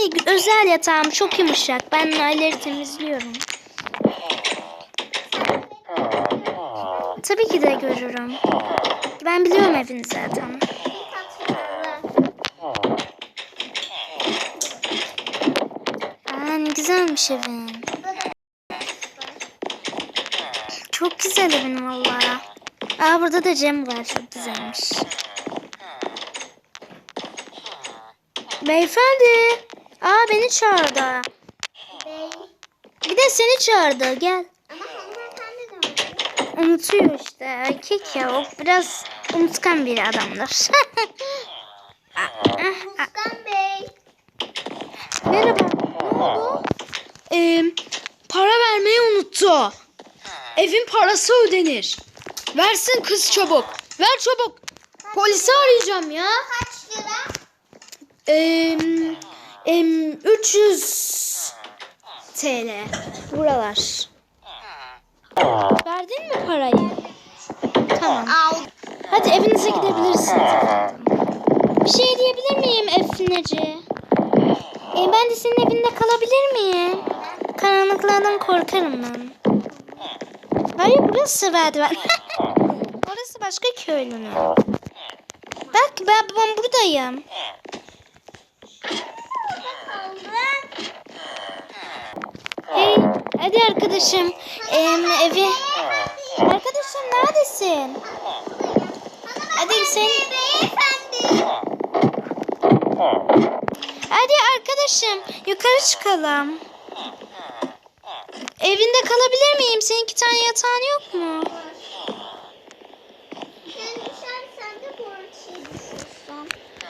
Ay özel yatağım çok yumuşak. Ben nalleri temizliyorum. Tabii ki de görürüm. Ben biliyorum evini zaten. Aa ne güzelmiş evin. Çok güzel evin valla. Aa burada da Cem var. Çok güzelmiş. Beyefendi. Aa beni çağırdı. Bey. Bir de seni çağırdı. Gel. Ama de. Unutuyor işte. Erkek ya. O biraz unutkan bir adamdır. Muskan Bey. Merhaba. Ne oldu? Ee, para vermeyi unuttu. Evin parası ödenir. Versin kız çabuk. Ver çabuk. Polisi arayacağım ya. Kaç lira? Ee, em, 300 TL. Buralar. Verdin mi parayı? Tamam. Hadi evinize gidebilirsiniz. Bir şey diyebilir miyim Efneci? Ee, ben de senin evinde kalabilir miyim? Karanlıklardan korkarım ben. Hayır burası merdiven. Orası başka köylünün. Bak ben, ben buradayım. Arkadaşım. Em, evi. Arkadaşım neredesin? Hadi sen. Hadi arkadaşım yukarı çıkalım. Evinde kalabilir miyim? Senin iki tane yatağın yok mu?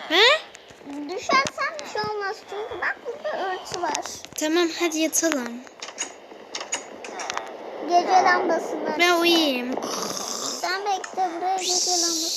He? Düşersen bir şey olmaz çünkü bak burada örtü var. Tamam hadi yatalım. Gece lambasını Ben uyuyayım. Sen bekle buraya gece lambası.